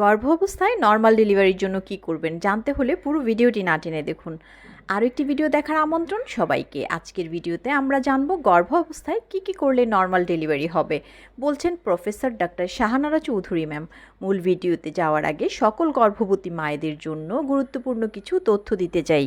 গর্ভ অবস্থায় নর্মাল ডেলিভারির জন্য কি করবেন জানতে হলে পুরো ভিডিওটি না টেনে দেখুন। আরও একটি ভিডিও দেখার আমন্ত্রণ সবাইকে। আজকের ভিডিওতে আমরা জানব গর্ভ অবস্থায় কি কি করলে নর্মাল ডেলিভারি হবে। বলছেন professor doctor Shahanara Chowdhury ma'am. মূল ভিডিওতে যাওয়ার আগে সকল গর্ভবতী মায়েদের জন্য গুরুত্বপূর্ণ কিছু তথ্য দিতে চাই।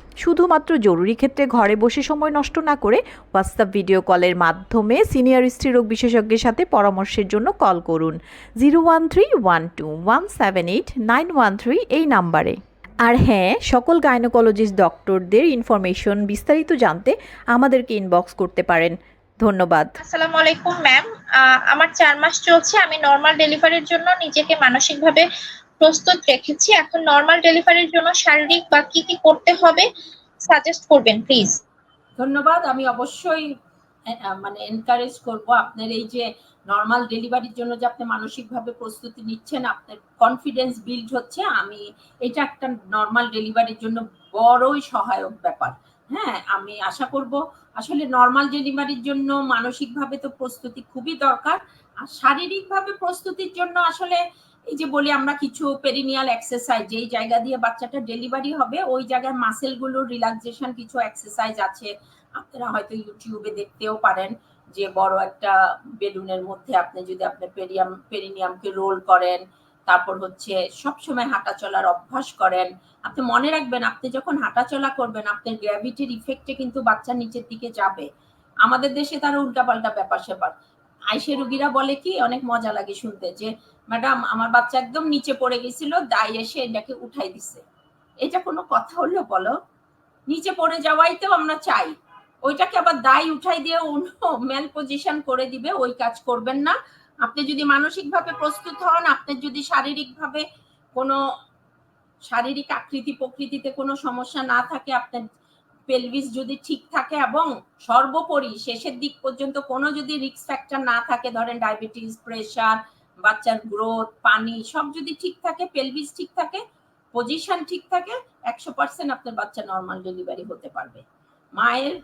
শুধুমাত্র জরুরি ক্ষেত্রে ঘরে বসে সময় নষ্ট না করে হোয়াটসঅ্যাপ ভিডিও কলের মাধ্যমে সিনিয়র স্ত্রীরোগ বিশেষজ্ঞের সাথে পরামর্শের জন্য কল করুন। Zero one three one two one seven eight nine one three এই নাম্বারে। আর হ্যাঁ সকল গাইনোকোলজিস্ট ডক্টরদের ইনফরমেশন বিস্তারিত জানতে আমাদেরকে ইনবক্স করতে পারেন। ধন্যবাদ। আসসালামু আলাইকুম ম্যাম আমার চার মাস চলছে। আমি নর্মাল ডেলিভারির জন্য নিজেকে মানসিকভাবে প্রস্তুত রেখেছি। এখন নর্মাল ডেলিভারির জন্য শারীরিক বা কি কি করতে হবে সাজেস্ট করবেন প্লিজ ধন্যবাদ। আমি অবশ্যই মানে এনকারেজ করব আপনার এই যে নর্মাল ডেলিভারির জন্য যে আপনি মানসিকভাবে প্রস্তুতি নিচ্ছেন, আপনার কনফিডেন্স বিল্ড হচ্ছে, আমি এটা একটা নর্মাল ডেলিভারির জন্য বড়ই সহায়ক ব্যাপার। হ্যাঁ আমি আশা করব আসলে নর্মাল ডেলিভারির জন্য মানসিকভাবে তো প্রস্তুতি খুবই দরকার। আর শারীরিকভাবে প্রস্তুতির জন্য আসলে এই যে বলি আমরা কিছু পেরিনিয়াল এক্সারসাইজ যেই জায়গা দিয়ে বাচ্চাটা ডেলিভারি হবে, ওই জায়গার মাসেলগুলোর রিল্যাক্সেশন কিছু এক্সারসাইজ আছে। আপনারা হয়তো ইউটিউবে দেখতেও পারেন যে বড় একটা বেলুনের মধ্যে আপনি যদি আপনার পেরিয়াম পেরিনিয়ামকে রোল করেন তারপর হচ্ছে সবসময় হাঁটা চলার অভ্যাস করেন। আপনি মনে রাখবেন, আপনি যখন হাঁটা চলা করবেন, আপনার গ্র্যাভিটির ইফেক্টে কিন্তু বাচ্চা নিচের দিকে যাবে। আমাদের দেশে তার উল্টাপাল্টা ব্যাপার স্যাপার। আইসে রুগীরা বলে কি, অনেক মজা লাগে শুনতে, যে, ম্যাডাম, আমার বাচ্চা একদম নিচে পড়ে গেছিল দাই এসে এটাকে উঠাই দিছে। এটা কোনো কথা হলো বলো? নিচে পড়ে যাওয়াই তো আমরা চাই। ওইটাকে আবার দায় উঠাই দিয়ে অন্য ম্যাল পজিশন করে দিবে, ওই কাজ করবেন না। আপনি যদি মানসিকভাবে প্রস্তুত হন আপনার যদি শারীরিকভাবে কোনো শারীরিক আকৃতি প্রকৃতিতে কোনো সমস্যা না থাকে, আপনার পেলভিস যদি ঠিক থাকে এবং সর্বোপরি শেষের দিক পর্যন্ত কোনো যদি রিস্ক ফ্যাক্টর না থাকে, ধরেন ডায়াবেটিস প্রেশার বাচ্চার গ্রোথ পানি, সব যদি ঠিক থাকে পেলভিস ঠিক থাকে পজিশন ঠিক থাকে, একশো পার্সেন্ট আপনার বাচ্চা নর্মাল ডেলিভারি হতে পারবে। মায়ের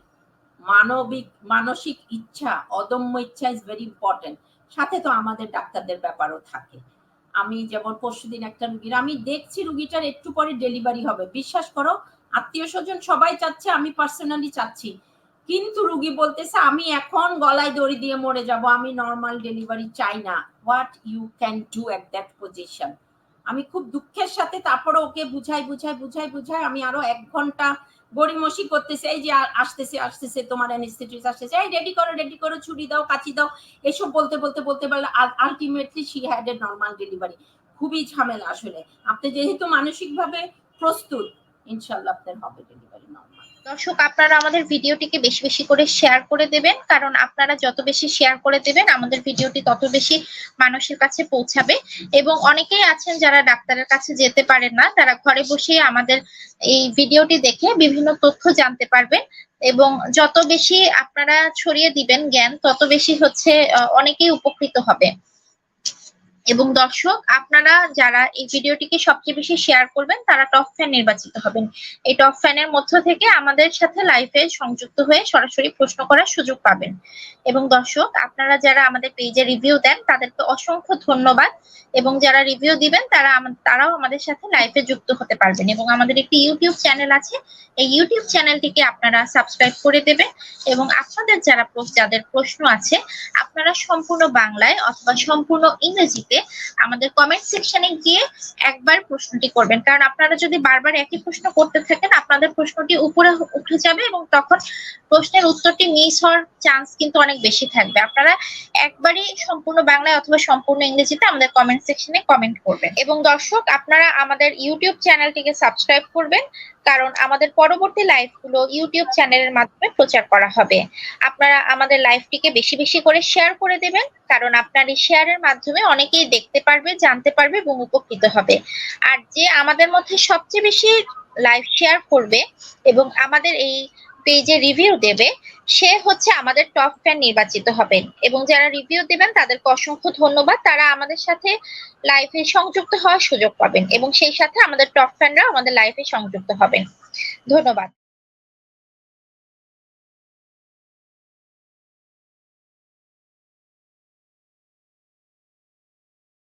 মানবিক, মানসিক ইচ্ছা, অদম্য ইচ্ছা ইজ ভেরি ইম্পর্টেন্ট সাথে তো আমাদের ডাক্তারদের ব্যাপারও থাকে। আমি যেমন পরশুদিন একটা রুগীর, আমি দেখছি রুগীটার একটু পরে ডেলিভারি হবে। বিশ্বাস করো আত্মীয় স্বজন সবাই চাচ্ছে, আমি পার্সোনালি চাচ্ছি। কিন্তু রুগী বলতেছে, আমি এখন গলায় দড়ি দিয়ে মরে যাব, আমি নর্মাল ডেলিভারি চাই না। What you can do at that position আমি খুব দুঃখের সাথে তারপরে ওকে বুঝাই বুঝাই বুঝাই বুঝাই আমি আরও এক ঘণ্টা গড়িমসি করতেছে, এই যে আসতেছে আসতেছে, তোমার অ্যানিস্থেটিস আসতেছে, এই রেডি করো রেডি করো, ছুরি দাও, কাচি দাও, এসব বলতে বলতে বলতে পারলে ultimately she had a normal delivery খুবই ঝামেলা আসলে। আপনি যেহেতু মানসিকভাবে প্রস্তুত ইনশাল্লাহ আপনার হবে ডেলিভারি নর্মাল দর্শক, আপনারা আমাদের ভিডিওটিকে বেশি বেশি করে শেয়ার করে দেবেন, কারণ আপনারা যত বেশি শেয়ার করে দেবেন, আমাদের ভিডিওটি তত বেশি মানুষের কাছে পৌঁছাবে। এবং অনেকেই আছেন যারা ডাক্তারের কাছে যেতে পারেন না, তারা ঘরে বসে আমাদের এই ভিডিওটি দেখে বিভিন্ন তথ্য জানতে পারবেন। এবং যত বেশি আপনারা ছড়িয়ে দিবেন জ্ঞান, তত বেশি হচ্ছে অনেকেই উপকৃত হবে। এবং দর্শক, আপনারা যারা এই ভিডিওটিকে সবচেয়ে বেশি শেয়ার করবেন, তারা টপ ফ্যান নির্বাচিত হবেন। এই টপ ফ্যানের মধ্য থেকে আমাদের সাথে লাইভে সংযুক্ত হয়ে সরাসরি প্রশ্ন করার সুযোগ পাবেন। এবং দর্শক, আপনারা যারা আমাদের পেজে রিভিউ দেন, তাদেরকে অসংখ্য ধন্যবাদ। এবং যারা রিভিউ দিবেন, তারা তারাও আমাদের সাথে লাইভে যুক্ত হতে পারবেন। এবং আমাদের একটি ইউটিউব চ্যানেল আছে। এই ইউটিউব চ্যানেলটিকে আপনারা সাবস্ক্রাইব করে দেবেন। এবং আপনাদের যারা যাদের প্রশ্ন আছে, আপনারা সম্পূর্ণ বাংলায় অথবা সম্পূর্ণ ইংরেজিতে আমাদের কমেন্ট সেকশনে গিয়ে একবার প্রশ্নটি করবেন। কারণ আপনারা যদি বারবার একই প্রশ্ন করতে থাকেন, আপনাদের প্রশ্নটি উপরে উঠে যাবে এবং তখন প্রশ্নের উত্তরটি মিস হওয়ার চান্স কিন্তু অনেক বেশি থাকবে। আপনারা একবারই সম্পূর্ণ বাংলায় অথবা সম্পূর্ণ ইংরেজিতে আমাদের কমেন্ট সেকশনে কমেন্ট করবেন। এবং দর্শক, আপনারা আমাদের ইউটিউব চ্যানেলটিকে সাবস্ক্রাইব করবেন। কারণ আমাদের পরবর্তী লাইভগুলো ইউটিউব চ্যানেলের মাধ্যমে প্রচার করা হবে। আপনারা আমাদের লাইভটিকে বেশি বেশি করে শেয়ার করে দেবেন, কারণ আপনার এই শেয়ারের মাধ্যমে অনেকেই দেখতে পারবে, জানতে পারবে এবং উপকৃত হবে। আর যে আমাদের মধ্যে সবচেয়ে বেশি লাইভ শেয়ার করবে এবং আমাদের এই পেজে রিভিউ দেবে, সে হচ্ছে আমাদের টপ ফ্যান নির্বাচিত হবেন। এবং যারা রিভিউ দেবেন, তাদেরকে অসংখ্য ধন্যবাদ। তারা আমাদের সাথে লাইফে সংযুক্ত হওয়ার সুযোগ পাবেন এবং সেই সাথে আমাদের টপ ফ্যানরা আমাদের লাইফে সংযুক্ত হবেন। ধন্যবাদ।